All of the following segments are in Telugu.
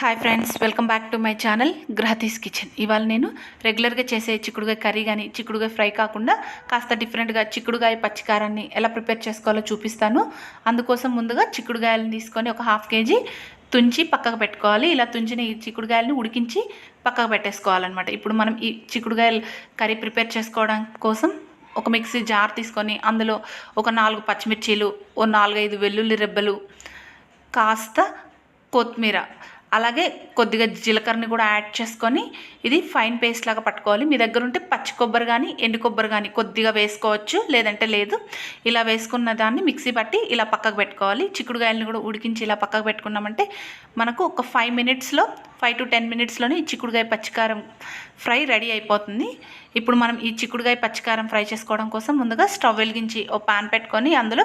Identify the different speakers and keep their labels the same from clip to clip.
Speaker 1: Hi friends welcome back to my channel గ్రహతీస్ kitchen ఇవాళ నేను రెగ్యులర్గా చేసే చిక్కుడుగా కర్రీ కానీ చిక్కుడుగా ఫ్రై కాకుండా కాస్త డిఫరెంట్గా చిక్కుడుగాయ పచ్చికారాన్ని ఎలా ప్రిపేర్ చేసుకోవాలో చూపిస్తాను. అందుకోసం ముందుగా చిక్కుడుగాయలను తీసుకొని ఒక హాఫ్ కేజీ తుంచి పక్కకు పెట్టుకోవాలి. ఇలా తుంచిన ఈ చిక్కుడుగాయలను ఉడికించి పక్కకు పెట్టేసుకోవాలన్నమాట. ఇప్పుడు మనం ఈ చిక్కుడుగాయలు కర్రీ ప్రిపేర్ చేసుకోవడం కోసం ఒక మిక్సీ జార్ తీసుకొని అందులో ఒక నాలుగు పచ్చిమిర్చీలు ఓ నాలుగైదు వెల్లుల్లి రెబ్బలు కాస్త కొత్తిమీర అలాగే కొద్దిగా జీలకర్రని కూడా యాడ్ చేసుకొని ఇది ఫైన్ పేస్ట్ లాగా పట్టుకోవాలి. మీ దగ్గర ఉంటే పచ్చి కొబ్బరి కానీ ఎండు కొబ్బరి కానీ కొద్దిగా వేసుకోవచ్చు లేదంటే లేదు. ఇలా వేసుకున్న దాన్ని మిక్సీ పట్టి ఇలా పక్కకు పెట్టుకోవాలి. చిక్కుడుగాయలను కూడా ఉడికించి ఇలా పక్కకు పెట్టుకున్నామంటే మనకు ఒక ఫైవ్ మినిట్స్లో ఫైవ్ టు టెన్ మినిట్స్లోనే ఈ చిక్కుడుగాయ పచ్చికారం ఫ్రై రెడీ అయిపోతుంది. ఇప్పుడు మనం ఈ చిక్కుడుగాయ పచ్చికారం ఫ్రై చేసుకోవడం కోసం ముందుగా స్టవ్ వెలిగించి ఓ పాన్ పెట్టుకొని అందులో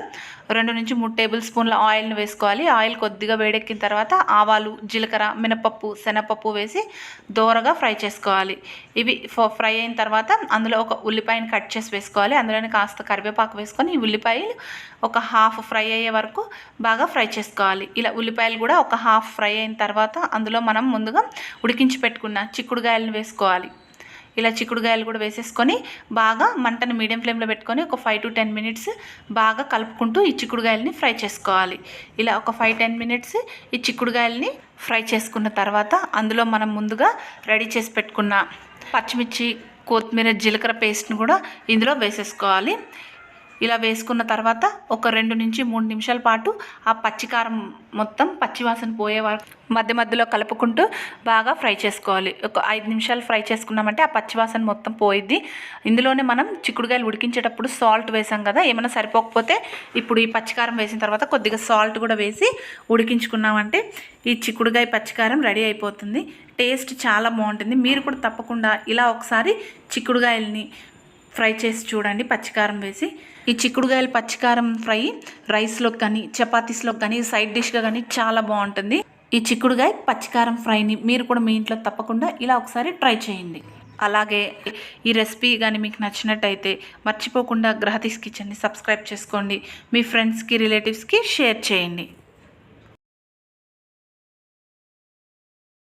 Speaker 1: రెండు నుంచి మూడు టేబుల్ స్పూన్ల ఆయిల్ని వేసుకోవాలి. ఆయిల్ కొద్దిగా వేడెక్కిన తర్వాత ఆవాలు జీలకర్ర మినపప్పు శనగపప్పు వేసి దోరగా ఫ్రై చేసుకోవాలి. ఇవి ఫ్రై అయిన తర్వాత అందులో ఒక ఉల్లిపాయని కట్ చేసి వేసుకోవాలి. అందులోనే కాస్త కరివేపాకు వేసుకొని ఈ ఉల్లిపాయలు ఒక హాఫ్ ఫ్రై అయ్యే వరకు బాగా ఫ్రై చేసుకోవాలి. ఇలా ఉల్లిపాయలు కూడా ఒక హాఫ్ ఫ్రై అయిన తర్వాత అందులో మనం ముందుగా ఉడికించి పెట్టుకున్న చిక్కుడుగాయలను వేసుకోవాలి. ఇలా చిక్కుడుగాయలు కూడా వేసేసుకొని బాగా మంటను మీడియం ఫ్లేమ్లో పెట్టుకొని ఒక ఫైవ్ టు టెన్ మినిట్స్ బాగా కలుపుకుంటూ ఈ చిక్కుడుగాయలని ఫ్రై చేసుకోవాలి. ఇలా ఒక ఫైవ్ టెన్ మినిట్స్ ఈ చిక్కుడుగాయలని ఫ్రై చేసుకున్న తర్వాత అందులో మనం ముందుగా రెడీ చేసి పెట్టుకున్న పచ్చిమిర్చి కొత్తిమీర జీలకర్ర పేస్ట్ని కూడా ఇందులో వేసేసుకోవాలి. ఇలా వేసుకున్న తర్వాత ఒక రెండు నుంచి మూడు నిమిషాల పాటు ఆ పచ్చికారం మొత్తం పచ్చివాసన పోయే వరకు మధ్య మధ్యలో కలుపుకుంటూ బాగా ఫ్రై చేసుకోవాలి. ఒక ఐదు నిమిషాలు ఫ్రై చేసుకున్నామంటే ఆ పచ్చివాసన మొత్తం పోయిద్ది. ఇందులోనే మనం చిక్కుడుకాయలు ఉడికించేటప్పుడు సాల్ట్ వేసాం కదా ఏమైనా సరిపోకపోతే ఇప్పుడు ఈ పచ్చికారం వేసిన తర్వాత కొద్దిగా సాల్ట్ కూడా వేసి ఉడికించుకున్నామంటే ఈ చిక్కుడుకాయ పచ్చికారం రెడీ అయిపోతుంది. టేస్ట్ చాలా బాగుంటుంది. మీరు కూడా తప్పకుండా ఇలా ఒకసారి చిక్కుడుగాయల్ని ఫ్రై చేసి చూడండి పచ్చికారం వేసి. ఈ చిక్కుడుగాయల పచ్చికారం ఫ్రై రైస్లోకి కానీ చపాతీస్లోకి కానీ సైడ్ డిష్గా కానీ చాలా బాగుంటుంది. ఈ చిక్కుడుగాయ పచ్చికారం ఫ్రైని మీరు కూడా మీ ఇంట్లో తప్పకుండా ఇలా ఒకసారి ట్రై చేయండి. అలాగే ఈ రెసిపీ కానీ మీకు నచ్చినట్టయితే మర్చిపోకుండా గ్రహతీస్ కిచెన్ని సబ్స్క్రైబ్ చేసుకోండి మీ ఫ్రెండ్స్కి రిలేటివ్స్కి షేర్ చేయండి.